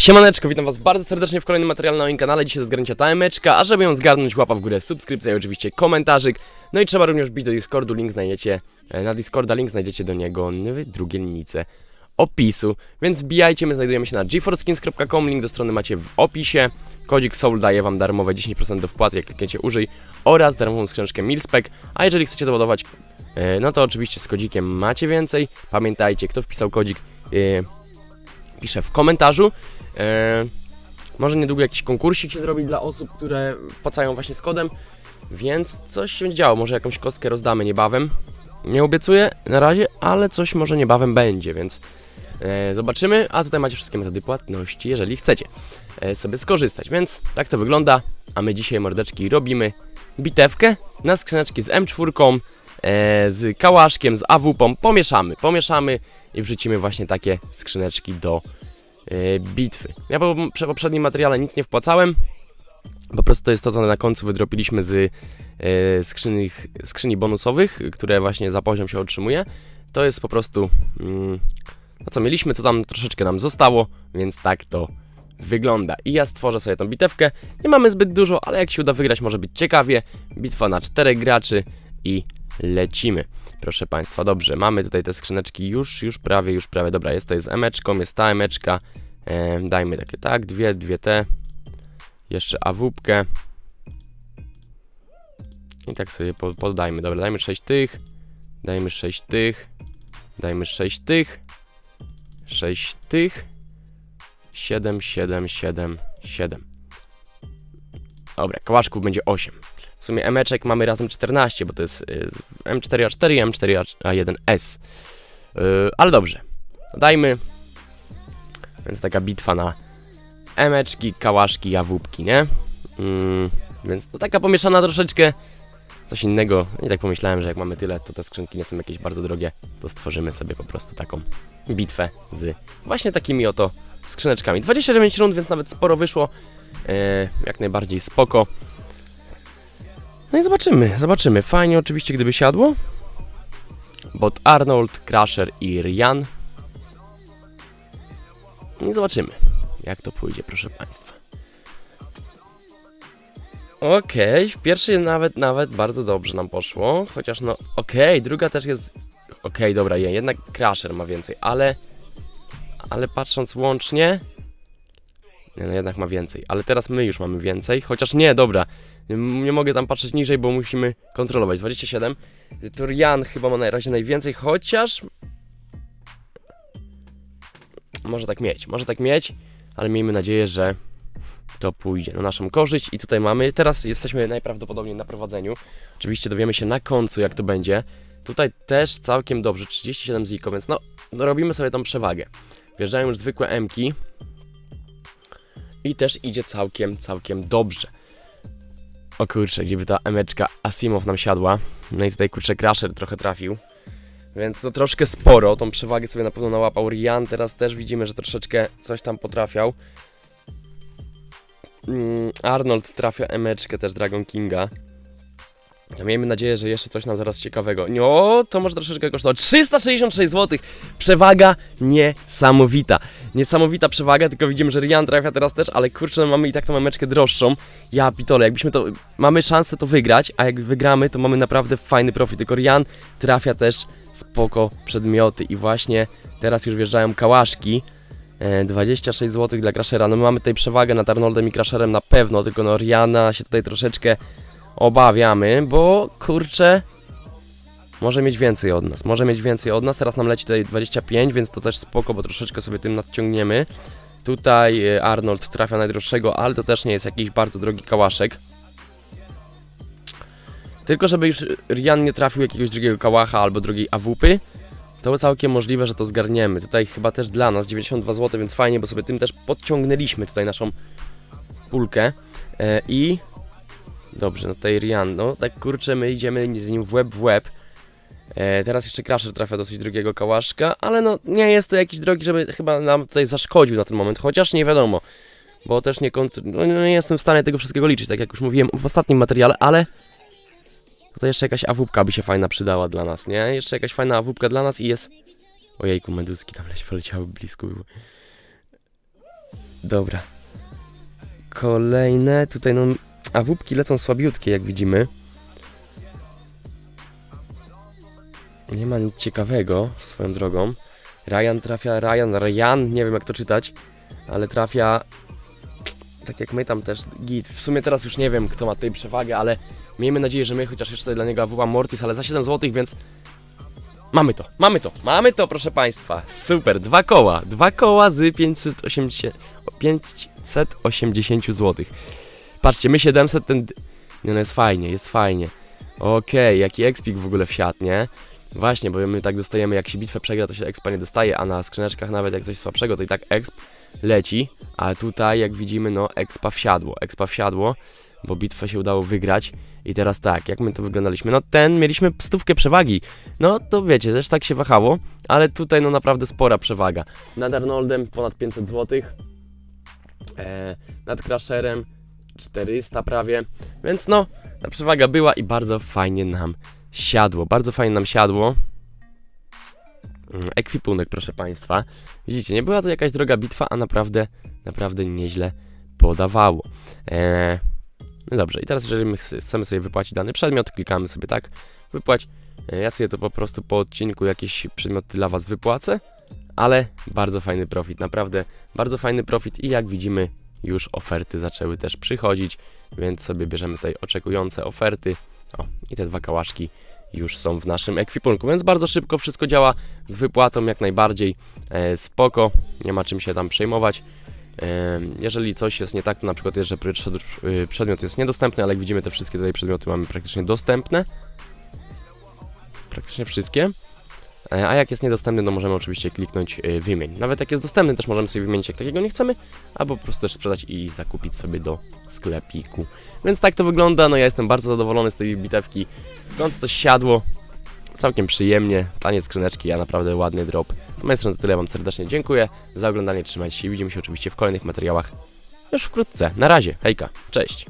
Siemaneczko, witam was bardzo serdecznie w kolejnym materiale na moim kanale. Dzisiaj do zgarnięcia ta emeczka, a żeby ją zgarnąć łapa w górę, subskrypcja i oczywiście komentarzyk. No i trzeba również bić do Discordu, link znajdziecie e, na Discorda, link znajdziecie do niego w drugie linijce opisu. Więc wbijajcie, my znajdujemy się na geforskins.com, link do strony macie w opisie. Kodzik Soul daje wam darmowe 10% do wpłaty, jak klikniecie użyj oraz darmową skrzyneczkę Milspec. A jeżeli chcecie doładować, e, no to oczywiście z kodzikiem macie więcej. Pamiętajcie, kto wpisał kodzik, e, pisze w komentarzu. E, może niedługo jakiś konkursik się zrobi dla osób, które wpłacają właśnie z kodem, więc coś się działo. Może jakąś kostkę rozdamy niebawem. Nie obiecuję na razie, ale coś może niebawem będzie, więc e, zobaczymy. A tutaj macie wszystkie metody płatności, jeżeli chcecie e, sobie skorzystać. Więc tak to wygląda. A my dzisiaj, mordeczki, robimy bitewkę na skrzyneczki z M4, e, z kałaszkiem, z AWP. Pomieszamy, pomieszamy i wrzucimy właśnie takie skrzyneczki do bitwy. Ja po poprzednim materiale nic nie wpłacałem. Po prostu to jest to, co na końcu wydropiliśmy z e, skrzyni, skrzyni bonusowych, które właśnie za poziom się otrzymuje. To jest po prostu to, co mieliśmy, co tam troszeczkę nam zostało, więc tak to wygląda. I ja stworzę sobie tą bitewkę. Nie mamy zbyt dużo, ale jak się uda wygrać, może być ciekawie. Bitwa na czterech graczy i lecimy. Proszę Państwa, dobrze, mamy tutaj te skrzyneczki już, już prawie, już prawie. Dobra, jest to jest emeczką, jest ta emeczka. E, dajmy takie tak, dwie, dwie te. Jeszcze awupkę. I tak sobie po- poddajmy. Dobra, dajmy 6 tych. Dajmy 6 tych. Dajmy 6 tych. 6 tych. 7, 7, 7, 7. Dobra, kałaszków będzie 8. W sumie emeczek mamy razem 14, bo to jest y, z- M4A4 i M4A1S. Yy, ale dobrze. Dajmy. Więc taka bitwa na emeczki, kałaszki, jawóbki, nie? Mm, więc to taka pomieszana troszeczkę coś innego. I tak pomyślałem, że jak mamy tyle, to te skrzynki nie są jakieś bardzo drogie, to stworzymy sobie po prostu taką bitwę z właśnie takimi oto skrzyneczkami. 29 rund, więc nawet sporo wyszło. E, jak najbardziej spoko. No i zobaczymy, zobaczymy. Fajnie oczywiście, gdyby siadło. Bot Arnold, Crusher i Ryan. I zobaczymy, jak to pójdzie, proszę Państwa. Okej, w pierwszej nawet, nawet bardzo dobrze nam poszło, chociaż no, okej, druga też jest, okej, dobra, je, jednak Crusher ma więcej, ale, ale patrząc łącznie, nie, no jednak ma więcej, ale teraz my już mamy więcej, chociaż nie, dobra, nie, mogę tam patrzeć niżej, bo musimy kontrolować, 27, to Jan chyba ma na razie najwięcej, chociaż, może tak mieć, może tak mieć, ale miejmy nadzieję, że to pójdzie na naszą korzyść. I tutaj mamy, teraz jesteśmy najprawdopodobniej na prowadzeniu, oczywiście dowiemy się na końcu jak to będzie, tutaj też całkiem dobrze, 37 ziko, więc no, no robimy sobie tą przewagę, wjeżdżają już zwykłe M-ki. I też idzie całkiem, całkiem dobrze. O kurczę, gdzieby ta emeczka Asimov nam siadła, no i tutaj kurczę Crusher trochę trafił, więc to troszkę sporo, tą przewagę sobie na pewno nałapał Rian, teraz też widzimy, że troszeczkę coś tam potrafiał. Mm, Arnold trafia emeczkę też Dragon Kinga. Miejmy nadzieję, że jeszcze coś nam zaraz ciekawego. No, to może troszeczkę kosztować. 366 zł! Przewaga niesamowita. Niesamowita przewaga, tylko widzimy, że Rian trafia teraz też, ale kurczę, mamy i tak tą emeczkę droższą. Ja pitole, jakbyśmy to... Mamy szansę to wygrać, a jak wygramy, to mamy naprawdę fajny profit. Tylko Rian trafia też spoko przedmioty i właśnie teraz już wjeżdżają kałaszki. E, 26 zł dla Crashera. No my mamy tutaj przewagę nad Arnoldem i Crasherem na pewno, tylko no Riana się tutaj troszeczkę obawiamy, bo kurczę może mieć więcej od nas, może mieć więcej od nas. Teraz nam leci tutaj 25, więc to też spoko, bo troszeczkę sobie tym nadciągniemy. Tutaj e, Arnold trafia najdroższego, ale to też nie jest jakiś bardzo drogi kałaszek. Tylko żeby już Rian nie trafił jakiegoś drugiego kałacha albo drugiej awupy, to całkiem możliwe, że to zgarniemy. Tutaj chyba też dla nas 92 zł, więc fajnie, bo sobie tym też podciągnęliśmy tutaj naszą pulkę. E, I dobrze, no tutaj Rian, no tak kurczę, my idziemy z nim w łeb w łeb. E, teraz jeszcze Crusher trafia dosyć drugiego kałaszka, ale no nie jest to jakiś drogi, żeby chyba nam tutaj zaszkodził na ten moment, chociaż nie wiadomo. Bo też nie, kont- no, nie jestem w stanie tego wszystkiego liczyć, tak jak już mówiłem w ostatnim materiale, ale Tutaj jeszcze jakaś awupka by się fajna przydała dla nas, nie? Jeszcze jakaś fajna awupka dla nas i jest... Ojejku, meduski tam leci, poleciały blisko były. Dobra. Kolejne, tutaj no, a wupki lecą słabiutkie, jak widzimy. Nie ma nic ciekawego, swoją drogą. Ryan trafia, Ryan, Ryan, nie wiem jak to czytać, ale trafia, tak jak my tam też, git. W sumie teraz już nie wiem, kto ma tutaj przewagę, ale miejmy nadzieję, że my, chociaż jeszcze dla niego AWP Mortis, ale za 7 zł, więc mamy to, mamy to, mamy to, proszę Państwa. Super, dwa koła, dwa koła z 580, 580 zł. Patrzcie, my 700, ten... Nie no, jest fajnie, jest fajnie. Okej, jaki expik w ogóle wsiadł, nie? Właśnie, bo my tak dostajemy, jak się bitwę przegra, to się expa nie dostaje, a na skrzyneczkach nawet jak coś słabszego, to i tak exp leci, a tutaj jak widzimy, no expa wsiadło, expa wsiadło, bo bitwę się udało wygrać i teraz tak, jak my to wyglądaliśmy, no ten, mieliśmy stówkę przewagi, no to wiecie, też tak się wahało, ale tutaj no naprawdę spora przewaga, nad Arnoldem ponad 500 zł, e, nad Crusherem 400 prawie, więc no, ta przewaga była i bardzo fajnie nam siadło, bardzo fajnie nam siadło. Mm, Ekwipunek, proszę Państwa. Widzicie, nie była to jakaś droga bitwa, a naprawdę, naprawdę nieźle podawało. Eee, no dobrze, i teraz jeżeli my ch- chcemy sobie wypłacić dany przedmiot, klikamy sobie tak, wypłać. E, Ja sobie to po prostu po odcinku jakieś przedmioty dla Was wypłacę, ale bardzo fajny profit, naprawdę bardzo fajny profit i jak widzimy już oferty zaczęły też przychodzić, więc sobie bierzemy tutaj oczekujące oferty. O, i te dwa kałaszki już są w naszym ekwipunku, więc bardzo szybko wszystko działa z wypłatą jak najbardziej e, spoko, nie ma czym się tam przejmować. E, jeżeli coś jest nie tak, to na przykład przed- y, przedmiot jest niedostępny, ale jak widzimy te wszystkie tutaj przedmioty mamy praktycznie dostępne. Praktycznie wszystkie. E, A jak jest niedostępny, to możemy oczywiście kliknąć y, wymień. Nawet jak jest dostępny, też możemy sobie wymienić, jak takiego nie chcemy, albo po prostu też sprzedać i zakupić sobie do sklepiku. Więc tak to wygląda, no ja jestem bardzo zadowolony z tej bitewki. W końcu coś siadło, całkiem przyjemnie, tanie skrzyneczki, ja naprawdę ładny drop. Z mojej strony to tyle, Wam serdecznie dziękuję za oglądanie, trzymajcie się widzimy się oczywiście w kolejnych materiałach już wkrótce. Na razie, hejka, cześć.